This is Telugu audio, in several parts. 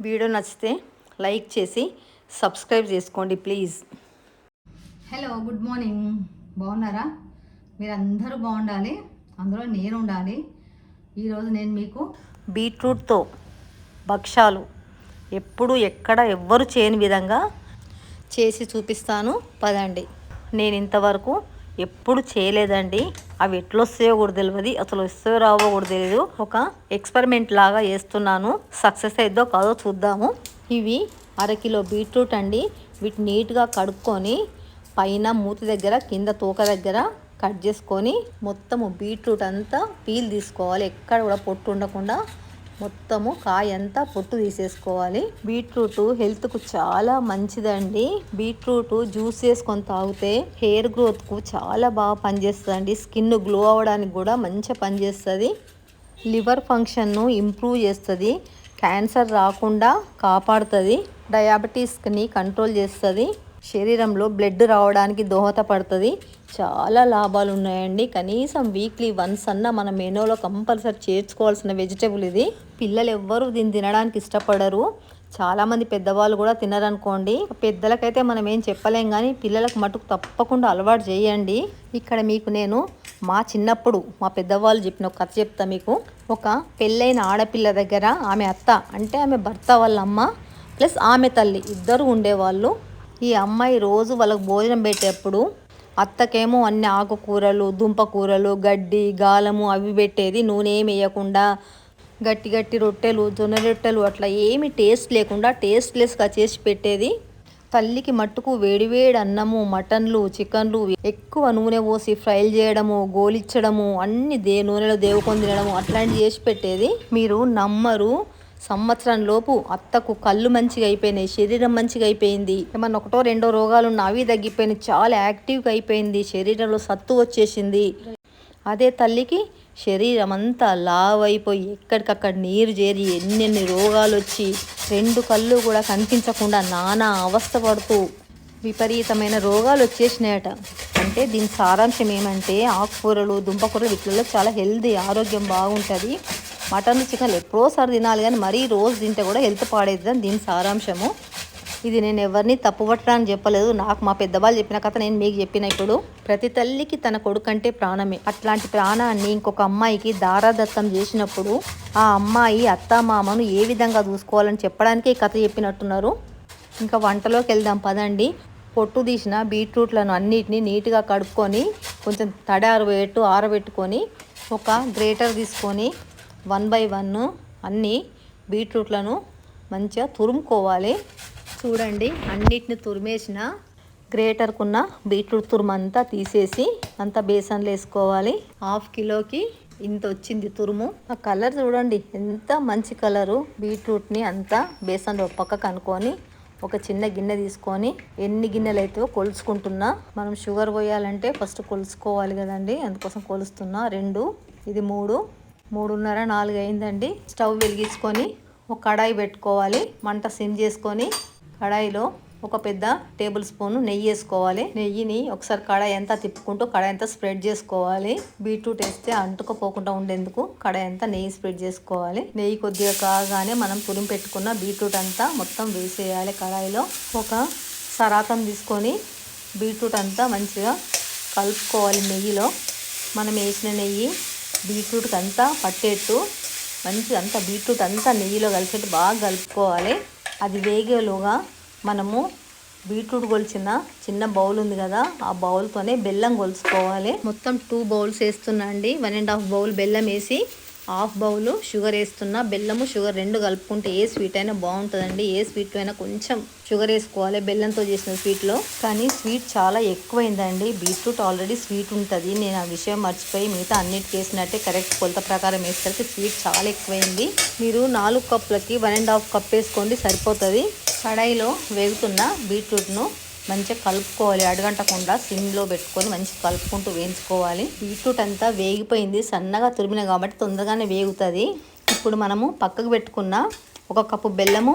వీడియో నచ్చితే లైక్ చేసి సబ్స్క్రైబ్ చేసుకోండి ప్లీజ్. Hello good morning. బాగున్నారా? మీరందరూ బాగుండాలి. అందులో నేను ఉండాలి ఈరోజు నేను మీకు బీట్రూట్తో భక్ష్యాలు ఎప్పుడు ఎక్కడ ఎవ్వరు చేయని విధంగా చేసి చూపిస్తాను. పదండి. నేను ఇంతవరకు ఎప్పుడు చేయలేదండి. అవి ఎట్లా వస్తాయో కూడా తెలియదు అసలు వస్తాయో రావో కూడా తెలియదు ఒక ఎక్స్పెరిమెంట్ లాగా చేస్తున్నాను. సక్సెస్ అయిద్దో కాదో చూద్దాము. ఇవి అరకిలో బీట్రూట్ అండి. వీటిని నీట్గా కడుక్కొని పైన మూతి దగ్గర కింద తోక దగ్గర కట్ చేసుకొని మొత్తము బీట్రూట్ అంతా పీల్ తీసుకోవాలి. ఎక్కడ కూడా పొట్టు ఉండకుండా మొత్తము కాయ అంతా పొట్టు తీసేసుకోవాలి. బీట్రూట్ హెల్త్కు చాలా మంచిదండి. బీట్రూట్ జ్యూస్ చేసుకొని తాగితే హెయిర్ గ్రోత్కు చాలా బాగా పనిచేస్తుందండి. స్కిన్ గ్లో అవ్వడానికి కూడా మంచిగా పనిచేస్తుంది. లివర్ ఫంక్షన్ను ఇంప్రూవ్ చేస్తుంది. క్యాన్సర్ రాకుండా కాపాడుతుంది. డయాబెటీస్ని కంట్రోల్ చేస్తుంది. శరీరంలో బ్లడ్ రావడానికి దోహదపడుతుంది. చాలా లాభాలు ఉన్నాయండి కనీసం వీక్లీ వన్స్ అన్న మన మెనూలో కంపల్సరీ చేర్చుకోవాల్సిన వెజిటేబుల్ ఇది. పిల్లలు ఎవ్వరూ దీన్ని తినడానికి ఇష్టపడరు. చాలామంది పెద్దవాళ్ళు కూడా తినరనుకోండి. పెద్దలకైతే మనం ఏం చెప్పలేం కానీ పిల్లలకు మటుకు తప్పకుండా అలవాటు చేయండి. ఇక్కడ మీకు నేను మా చిన్నప్పుడు మా పెద్దవాళ్ళు చెప్పిన ఒక కథ చెప్తా మీకు. ఒక పెళ్ళైన ఆడపిల్ల దగ్గర ఆమె అత్త అంటే ఆమె భర్త వాళ్ళ అమ్మ ప్లస్ ఆమె తల్లి ఇద్దరు ఉండేవాళ్ళు. ఈ అమ్మాయి రోజు వాళ్ళకు భోజనం పెట్టేప్పుడు అత్తకేమో అన్ని ఆకుకూరలు దుంపకూరలు గడ్డి గాలము అవి పెట్టేది నూనె ఏమి వేయకుండా గట్టి గట్టి రొట్టెలు జొన్న రొట్టెలు అట్లా ఏమి టేస్ట్ లేకుండా టేస్ట్లెస్గా చేసి పెట్టేది. తల్లికి మట్టుకు వేడివేడి అన్నము మటన్లు చికెన్లు ఎక్కువ నూనె పోసి ఫ్రైలు చేయడము గోలిచ్చడము అన్ని దే నూనెలో దేవుకొని తినడము అట్లాంటివి చేసి పెట్టేది. మీరు నమ్మరు సంవత్సరం లోపు అత్తకు కళ్ళు మంచిగా అయిపోయినాయి శరీరం మంచిగా అయిపోయింది. ఏమన్నా ఒకటో రెండో రోగాలు ఉన్న అవి తగ్గిపోయినాయి చాలా యాక్టివ్గా అయిపోయింది శరీరంలో సత్తు వచ్చేసింది. అదే తల్లికి శరీరం అంతా లావ్ అయిపోయి ఎక్కడికక్కడ నీరు చేరి ఎన్నెన్ని రోగాలు వచ్చి రెండు కళ్ళు కూడా కనిపించకుండా నానా అవస్థ పడుతూ విపరీతమైన రోగాలు వచ్చేసినాయట అంటే దీని సారాంశం ఏమంటే ఆకుకూరలు దుంపకూరలు వీటిలో చాలా హెల్దీ ఆరోగ్యం బాగుంటుంది. మటన్ చికెన్ ఎప్పుడోసారి తినాలి కానీ మరీ రోజు తింటే కూడా హెల్త్ పాడేది దీని సారాంశము. ఇది నేను ఎవరిని తప్పుపట్టడానికి చెప్పలేదు. నాకు మా పెద్దవాళ్ళు చెప్పిన కథ నేను మీకు చెప్పిన ఇప్పుడు. ప్రతి తల్లికి తన కొడుకంటే ప్రాణమే. అట్లాంటి ప్రాణాన్ని ఇంకొక అమ్మాయికి దారాదత్తం చేసినప్పుడు ఆ అమ్మాయి అత్తామామను ఏ విధంగా చూసుకోవాలని చెప్పడానికి ఈ కథ చెప్పినట్టున్నారు. ఇంకా వంటలోకి వెళ్దాం పదండి. పొట్టు తీసిన బీట్రూట్లను అన్నిటిని నీట్గా కడుక్కొని కొంచెం తడి ఆరబెట్టు ఆరబెట్టుకొని ఒక గ్రేటర్ తీసుకొని వన్ బై వన్ అన్ని బీట్రూట్లను మంచిగా తురుముకోవాలి. చూడండి అన్నిటిని తురిమేసిన గ్రేటర్కున్న బీట్రూట్ తురుము అంతా తీసేసి అంతా బేసన్లో వేసుకోవాలి. హాఫ్ కిలోకి ఇంత వచ్చింది తురుము. ఆ కలర్ చూడండి ఎంత మంచి కలరు. బీట్రూట్ని అంతా బేసన్లో పక్కకు అనుకొని ఒక చిన్న గిన్నె తీసుకొని ఎన్ని గిన్నెలు అయితే కొలుచుకుంటున్నా మనం షుగర్ పోయాలంటే ఫస్ట్ కొలుసుకోవాలి కదండి. అందుకోసం కొలుస్తున్నా. రెండు ఇది మూడు మూడున్నర నాలుగు అయిందండి స్టవ్ వెలిగించుకొని ఒక కడాయి పెట్టుకోవాలి. మంట సిమ్ చేసుకొని కడాయిలో ఒక పెద్ద టేబుల్ స్పూన్ నెయ్యి వేసుకోవాలి. నెయ్యిని ఒకసారి కడాయి అంతా తిప్పుకుంటూ కడాయి అంతా స్ప్రెడ్ చేసుకోవాలి. బీట్రూట్ వేస్తే అంటుకపోకుండా ఉండేందుకు కడాయి అంతా నెయ్యి స్ప్రెడ్ చేసుకోవాలి. నెయ్యి కొద్దిగా కాగానే మనం తురిమి పెట్టుకున్న బీట్రూట్ అంతా మొత్తం వేసేయాలి కడాయిలో. ఒక సరాతం తీసుకొని బీట్రూట్ అంతా మంచిగా కలుపుకోవాలి నెయ్యిలో. మనం వేసిన నెయ్యి బీట్రూట్కి అంతా పట్టేట్టు. మంచిగా అంతా బీట్రూట్ అంతా నెయ్యిలో కలిసేట్టు బాగా కలుపుకోవాలి. అది వేగేలోగా మనము బీట్రూట్ కొలిచిన చిన్న బౌల్ ఉంది కదా ఆ బౌల్తోనే బెల్లం కొలుసుకోవాలి మొత్తం టూ బౌల్స్ వేస్తున్నా అండి. వన్ అండ్ హాఫ్ బౌల్ బెల్లం వేసి హాఫ్ బౌలు షుగర్ వేస్తున్నా బెల్లము షుగర్ రెండు కలుపుకుంటే ఏ స్వీట్ అయినా బాగుంటుందండి. ఏ స్వీట్ అయినా కొంచెం షుగర్ వేసుకోవాలి బెల్లంతో చేసిన స్వీట్లో. కానీ స్వీట్ చాలా ఎక్కువైందండి. బీట్రూట్ ఆల్రెడీ స్వీట్ ఉంటుంది. నేను ఆ విషయం మర్చిపోయి మిగతా అన్నిటికి వేసినట్టే కరెక్ట్ కొలత ప్రకారం వేసరికి స్వీట్ చాలా ఎక్కువైంది. మీరు నాలుగు కప్పులకి వన్ అండ్ హాఫ్ కప్ వేసుకోండి సరిపోతుంది. కడాయిలో వేగుతున్న బీట్రూట్ను మంచిగా కలుపుకోవాలి అడగంటకుండా సిమ్లో పెట్టుకొని మంచిగా కలుపుకుంటూ వేయించుకోవాలి. బీట్రూట్ అంతా వేగిపోయింది సన్నగా తురిమిన కాబట్టి తొందరగానే వేగుతుంది. ఇప్పుడు మనము పక్కకు పెట్టుకున్న ఒక కప్పు బెల్లము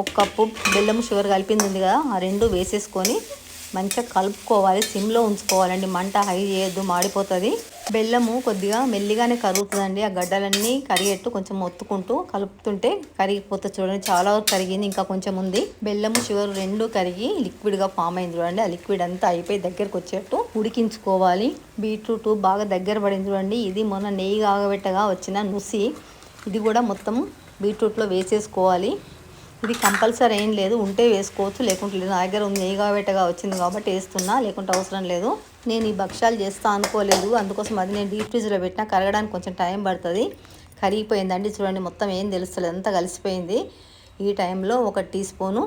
ఒక కప్పు బెల్లము షుగర్ కలిపింది ఉంది కదా ఆ రెండు వేసేసుకొని మంచిగా కలుపుకోవాలి సిమ్లో ఉంచుకోవాలండి. మంట హై చేయొద్దు మాడిపోతుంది. బెల్లము కొద్దిగా మెల్లిగానే కరుగుతుందండి. ఆ గడ్డలన్నీ కరిగేట్టు కొంచెం ఒత్తుకుంటూ కలుపుతుంటే కరిగిపోతుంది చూడండి చాలా వరకు కరిగింది ఇంకా కొంచెం ఉంది. బెల్లము షుగర్ రెండు కరిగి లిక్విడ్గా ఫామ్ అయింది చూడండి. ఆ లిక్విడ్ అంతా అయిపోయి దగ్గరకు వచ్చేట్టు ఉడికించుకోవాలి. బీట్రూట్ బాగా దగ్గర పడింది చూడండి. ఇది మొన్న నెయ్యి కాగబెట్టగా వచ్చిన నుసి. ఇది కూడా మొత్తం బీట్రూట్లో వేసేసుకోవాలి. ఇది కంపల్సరీ ఏం లేదు ఉంటే వేసుకోవచ్చు. లేకుంటే లేదు. నా దగ్గర ఉంది నెయ్యి కాబట్టగా వచ్చింది కాబట్టి వేస్తున్నా లేకుంటే అవసరం లేదు. నేను ఈ భక్ష్యాలు చేస్తా అనుకోలేదు. అందుకోసం అది నేను డీప్ ఫ్రిడ్జ్లో పెట్టినా కరగడానికి కొంచెం టైం పడుతుంది. కరిగిపోయిందండి చూడండి మొత్తం ఏం తెలుస్తలేదు. అంతా కలిసిపోయింది. ఈ టైంలో ఒక టీ స్పూను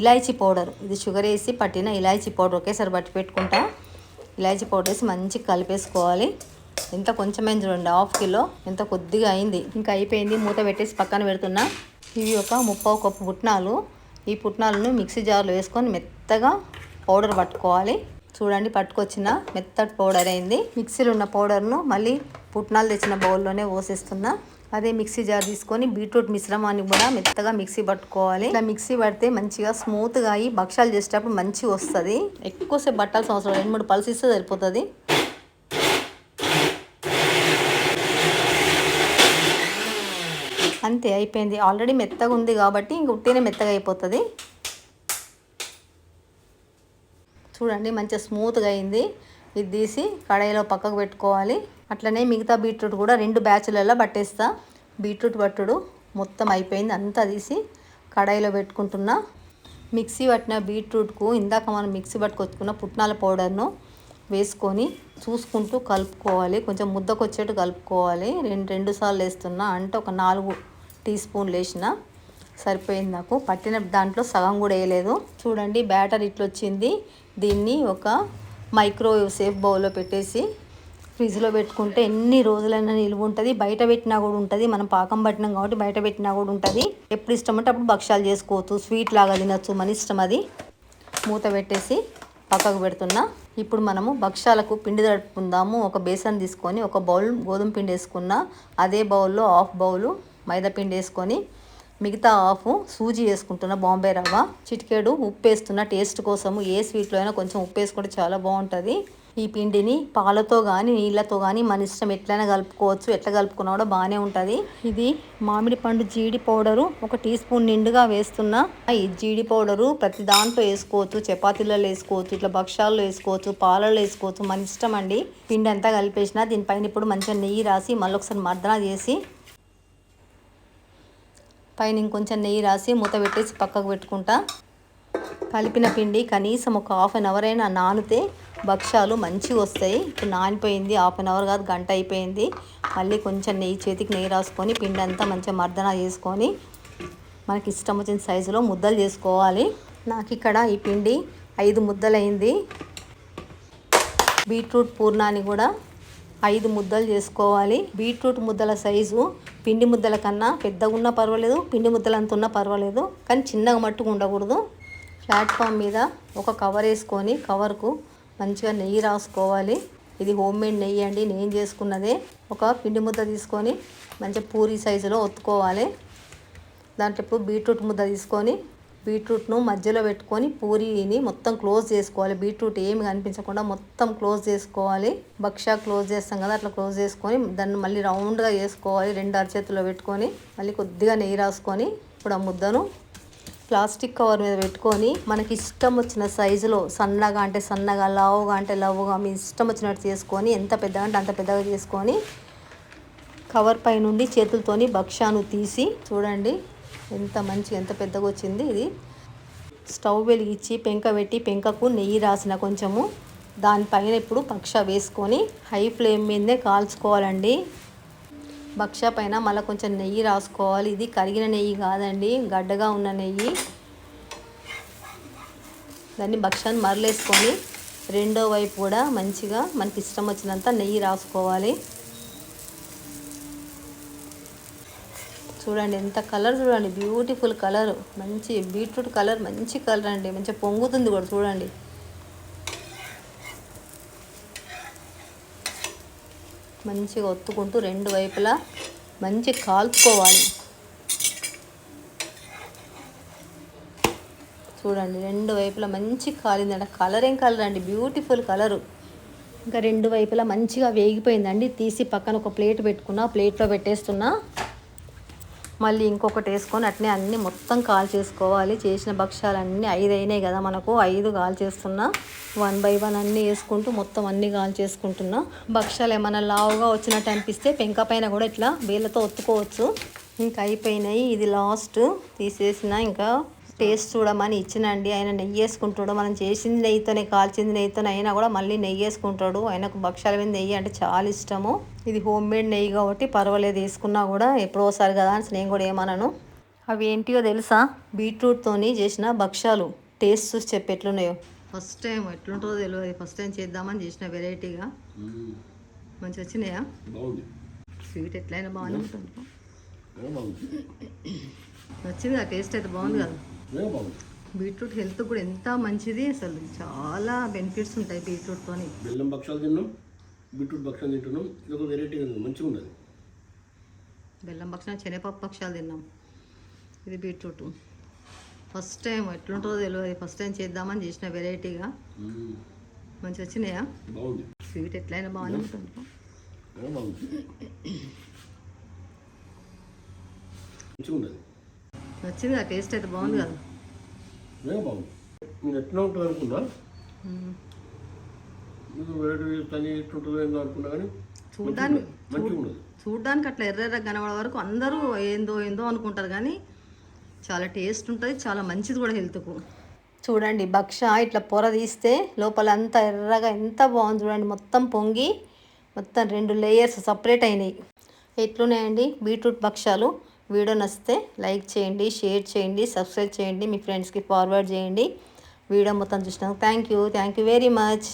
ఇలాచీ పౌడర్. ఇది షుగర్ వేసి పట్టిన ఇలాచీ పౌడర్ ఒకేసారి పట్టి పెట్టుకుంటా. ఇలాచీ పౌడర్ వేసి మంచిగా కలిపేసుకోవాలి. ఎంత కొంచెమైంది చూడండి. Half kilo. ఎంత కొద్దిగా అయింది. ఇంకా అయిపోయింది. మూత పెట్టేసి పక్కన పెడుతున్నా. ఇవి ఒక ముప్పావు కప్పు పుట్నాలు. ఈ పుట్నాలను మిక్సీ జార్లో వేసుకొని మెత్తగా పౌడర్ పట్టుకోవాలి. చూడండి పట్టుకొచ్చిన మెత్తటి పౌడర్ అయింది. మిక్సీలో ఉన్న పౌడర్ను మళ్ళీ పుట్నాలు తెచ్చిన బౌల్లోనే పోసేస్తున్నా. అదే మిక్సీ జార్ తీసుకొని బీట్రూట్ మిశ్రమాన్ని కూడా మెత్తగా మిక్సీ పట్టుకోవాలి. ఇలా మిక్సీ పడితే మంచిగా స్మూత్గా అయ్యి భక్షాలు చేసేటప్పుడు మంచిగా వస్తుంది. ఎక్కువసేపు పట్టాల్సిన అవసరం రెండు మూడు పల్స్ ఇస్తే సరిపోతుంది. అంతే అయిపోయింది. ఆల్రెడీ మెత్తగా ఉంది కాబట్టి ఇంక ఉట్టినే మెత్తగా అయిపోతుంది. చూడండి మంచిగా స్మూత్గా అయింది. ఇది తీసి కడాయిలో పక్కకు పెట్టుకోవాలి. అట్లనే మిగతా బీట్రూట్ కూడా రెండు బ్యాచ్లలో పట్టేస్తా. బీట్రూట్ పట్టుడు మొత్తం అయిపోయింది. అంతా తీసి కడాయిలో పెట్టుకుంటున్నా. మిక్సీ పట్టిన బీట్రూట్కు ఇందాక మనం మిక్సీ పట్టుకొచ్చుకున్న పుట్నాల పౌడర్ను వేసుకొని చూసుకుంటూ కలుపుకోవాలి. కొంచెం ముద్దకొచ్చేట్టు కలుపుకోవాలి. రెండు రెండు సార్లు వేస్తున్నా. అంటే ఒక నాలుగు టీ స్పూన్లు వేసిన సరిపోయింది నాకు. పట్టిన దాంట్లో సగం కూడా వేయలేదు. చూడండి బ్యాటర్ ఇట్లా వచ్చింది దీన్ని ఒక మైక్రోవేవ్ సేఫ్ బౌల్లో పెట్టేసి ఫ్రిడ్జ్లో పెట్టుకుంటే ఎన్ని రోజులైనా నిలువ ఉంటుంది. బయట పెట్టినా కూడా ఉంటుంది. మనం పాకం పట్టినాం కాబట్టి బయట పెట్టినా కూడా ఉంటుంది. ఎప్పుడు ఇష్టం అంటే అప్పుడు భక్ష్యాలు చేసుకోవచ్చు. స్వీట్ లాగా తినచ్చు. మన ఇష్టం అది. మూత పెట్టేసి పక్కకు పెడుతున్నా. ఇప్పుడు మనము భక్ష్యాలకు పిండి తడుపుకుందాము. ఒక బేసన్ తీసుకొని ఒక బౌల్ గోధుమ పిండి వేసుకున్న. అదే బౌల్లో హాఫ్ బౌలు మైదా పిండి వేసుకొని మిగతా ఆఫ్ సూజీ వేసుకుంటున్న బాంబే రవ్వ చిటికేడు ఉప్పు వేస్తున్న టేస్ట్ కోసము ఏ స్వీట్లో అయినా కొంచెం ఉప్పు వేసుకుంటే చాలా బాగుంటుంది. ఈ పిండిని పాలతో కానీ నీళ్ళతో కానీ మన ఇష్టం ఎట్లయినా కలుపుకోవచ్చు. ఎట్లా కలుపుకున్నా కూడా బాగానే ఉంటుంది. ఇది మామిడి పండు జీడి పౌడరు ఒక టీ స్పూన్ నిండుగా వేస్తున్నా ఈ జీడి పౌడరు ప్రతి దాంట్లో వేసుకోవచ్చు. చపాతీలలో వేసుకోవచ్చు ఇట్లా భక్షాలలో వేసుకోవచ్చు పాలలో వేసుకోవచ్చు. మన ఇష్టం అండి. పిండి అంతా కలిపేసిన దీనిపైన ఇప్పుడు మంచిగా నెయ్యి రాసి మళ్ళీ ఒకసారి మర్దన చేసి పైన ఇంకొంచెం నెయ్యి రాసి మూత పెట్టేసి పక్కకు పెట్టుకుంటా. కలిపిన పిండి కనీసం ఒక హాఫ్ అన్ అవర్ అయినా నానితే భక్ష్యాలు మంచిగా వస్తాయి. ఇప్పుడు నానిపోయింది హాఫ్ అన్ అవర్ కాదు గంట అయిపోయింది. మళ్ళీ కొంచెం నెయ్యి చేతికి నెయ్యి రాసుకొని పిండి అంతా మంచిగా మర్దన చేసుకొని మనకి ఇష్టం వచ్చిన సైజులో ముద్దలు చేసుకోవాలి. నాకు ఇక్కడ ఈ పిండి ఐదు ముద్దలైంది. బీట్రూట్ పూర్ణాన్ని కూడా ఐదు ముద్దలు చేసుకోవాలి. బీట్రూట్ ముద్దల సైజు పిండి ముద్దల కన్నా పెద్దగా ఉన్నా పర్వాలేదు పిండి ముద్దలు అంత ఉన్నా పర్వాలేదు. కానీ చిన్నగా మట్టుకు ఉండకూడదు. ప్లాట్ఫామ్ మీద ఒక కవర్ వేసుకొని కవర్కు మంచిగా నెయ్యి రాసుకోవాలి. ఇది హోమ్ మేడ్ నెయ్యి అండి నేను చేసుకున్నదే. ఒక పిండి ముద్ద తీసుకొని మంచిగా పూరి సైజులో ఒత్తుకోవాలి. దాంట్లో బీట్రూట్ ముద్ద తీసుకొని బీట్రూట్ను మధ్యలో పెట్టుకొని పూరీని మొత్తం క్లోజ్ చేసుకోవాలి. బీట్రూట్ ఏమి కనిపించకుండా మొత్తం క్లోజ్ చేసుకోవాలి. బక్షా క్లోజ్ చేస్తాం కదా అట్లా క్లోజ్ చేసుకొని దాన్ని మళ్ళీ రౌండ్గా చేసుకోవాలి. రెండు అరచేతుల్లో పెట్టుకొని మళ్ళీ కొద్దిగా నెయ్యి రాసుకొని ఇప్పుడు ఆ ముద్దను ప్లాస్టిక్ కవర్ మీద పెట్టుకొని మనకి ఇష్టం వచ్చిన సైజులో సన్నగా అంటే సన్నగా లావుగా అంటే లావుగా మీ ఇష్టం వచ్చినట్టు చేసుకొని ఎంత పెద్దగా అంటే అంత పెద్దగా చేసుకొని కవర్ పై నుండి చేతులతోని భక్ష్యాను తీసి చూడండి. ఎంత మంచి ఎంత పెద్దగా వచ్చింది ఇది. స్టవ్ వెలిగించి పెంక పెట్టి పెంకకు నెయ్యి రాసిన కొంచెము. దానిపైన ఇప్పుడు భక్ష వేసుకొని హై ఫ్లేమ్ మీదే కాల్చుకోవాలండి. భక్ష పైన మళ్ళీ కొంచెం నెయ్యి రాసుకోవాలి. ఇది కరిగిన నెయ్యి కాదండి గడ్డగా ఉన్న నెయ్యి. దాన్ని భక్షాన్ని మరలేసుకొని రెండో వైపు కూడా మంచిగా మనకి ఇష్టం వచ్చినంత నెయ్యి రాసుకోవాలి. చూడండి ఎంత కలర్ చూడండి బ్యూటిఫుల్ కలర్. మంచి బీట్రూట్ కలర్ మంచి కలర్ అండి. మంచిగా పొంగుతుంది కూడా చూడండి. మంచిగా ఒత్తుకుంటూ రెండు వైపులా మంచి కాల్చుకోవాలి. చూడండి రెండు వైపులా మంచి కాలిందండి. కలర్ ఏం కలర్ అండి? Beautiful colour. ఇంకా రెండు వైపులా మంచిగా వేగిపోయిందండి. తీసి పక్కన ఒక ప్లేట్ పెట్టుకున్నా ప్లేట్లో పెట్టేస్తున్నా. మళ్ళీ ఇంకొకటి వేసుకొని అట్నే అన్నీ మొత్తం కాల్ చేసుకోవాలి. చేసిన భక్ష్యాలన్నీ ఐదు అయినాయి కదా మనకు. ఐదు కాల్ చేస్తున్నా. వన్ బై వన్ అన్నీ వేసుకుంటూ మొత్తం అన్నీ కాల్ చేసుకుంటున్నా. భక్ష్యాలు ఏమైనా లావుగా వచ్చినట్టు అనిపిస్తే పెంక పైన కూడా ఇట్లా వేళ్ళతో ఒత్తుకోవచ్చు. ఇంకా అయిపోయినాయి. ఇది లాస్ట్. తీసేసిన ఇంకా టేస్ట్ చూడమని ఇచ్చినండి. ఆయన నెయ్యి వేసుకుంటాడు మనం చేసింది నెయ్యితోనే కాల్చింది నెయ్యితోనే అయినా కూడా మళ్ళీ నెయ్యి వేసుకుంటాడు. ఆయనకు భక్ష్యాల మీద నెయ్యి అంటే చాలా ఇష్టము. ఇది హోమ్ మేడ్ నెయ్యి కాబట్టి పర్వాలేదు వేసుకున్నా కూడా ఎప్పుడో ఒకసారి కదా అని నేను కూడా ఏమనను. అవి ఏంటియో తెలుసా? బీట్రూట్తోని చేసిన భక్ష్యాలు టేస్ట్ చూసి చెప్పి ఎట్లున్నాయో. ఫస్ట్ టైం ఎట్లుంటుందో తెలియదు. ఫస్ట్ టైం చేద్దామని చేసిన వెరైటీగా. మంచి వచ్చినాయా? స్వీట్ ఎట్లయినా బాగానే ఉంటుంది. నచ్చింది ఆ టేస్ట్ అయితే బాగుంది కదా. బీట్రూట్ హెల్త్ కూడా ఎంత మంచిది అసలు. చాలా బెనిఫిట్స్ ఉంటాయి బీట్రూట్తోని. బెల్లం భక్షాలు తిన్నాం బీట్రూట్ భక్షాలు తింటున్నాం ఇది ఒక వెరైటీగా మంచిగా ఉన్నది బెల్లం పక్షాలు శనగపప్పు పక్షాలు తిన్నాం. ఇది బీట్రూట్. ఫస్ట్ టైం ఎట్లుంటుందో తెలియదు ఫస్ట్ టైం చేద్దామని చేసిన వెరైటీగా. మంచి వచ్చినాయా? బాగుంది. స్వీట్ ఎట్లయినా బాగానే ఉంటుంది మంచిగా నచ్చింది ఆ టేస్ట్ అయితే బాగుంది కదా. బాగుంది? నేను ఎట్లా ఉంటుంది అనుకున్నా? మీకు వెరైటీ తని ఎట్లుంటుందో ఏందో అనుకున్నా కానీ చూడ్డానికి మంచిగా ఉన్నది చూడ్డానికి అట్లా ఎర్ర ఎర్ర కనబడే వరకు అందరూ ఏందో ఏందో అనుకుంటారు కానీ చాలా టేస్ట్ ఉంటుంది చాలా మంచిది కూడా హెల్త్కు చూడండి భక్ష ఇట్లా పొర తీస్తే లోపల అంతా ఎర్రగా ఎంత బాగుంది చూడండి మొత్తం పొంగి మొత్తం రెండు లేయర్స్ సపరేట్ అయినాయి. ఎట్లున్నాయండి? బీట్రూట్ భక్షాలు. వీడియో నచ్చితే లైక్ చేయండి షేర్ చేయండి సబ్స్క్రైబ్ చేయండి మీ ఫ్రెండ్స్కి ఫార్వర్డ్ చేయండి. వీడియో మొత్తం చూసినందుకు thank you thank you very much.